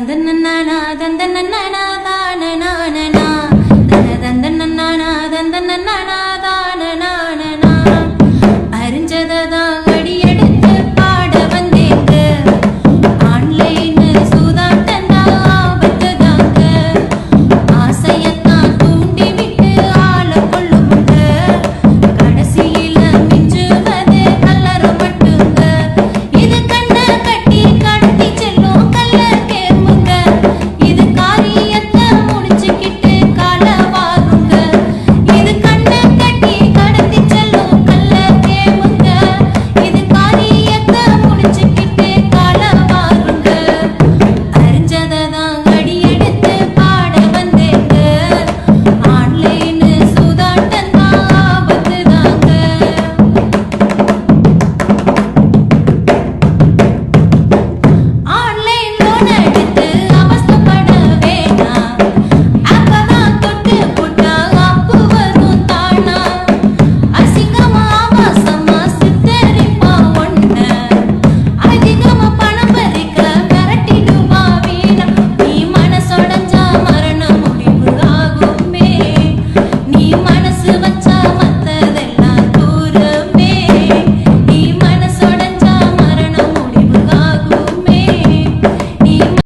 தந்தன் நன்னானா தந்தன் நன்னானா தான நானா தந்தன் நன்னானா தந்தன் நன்னானா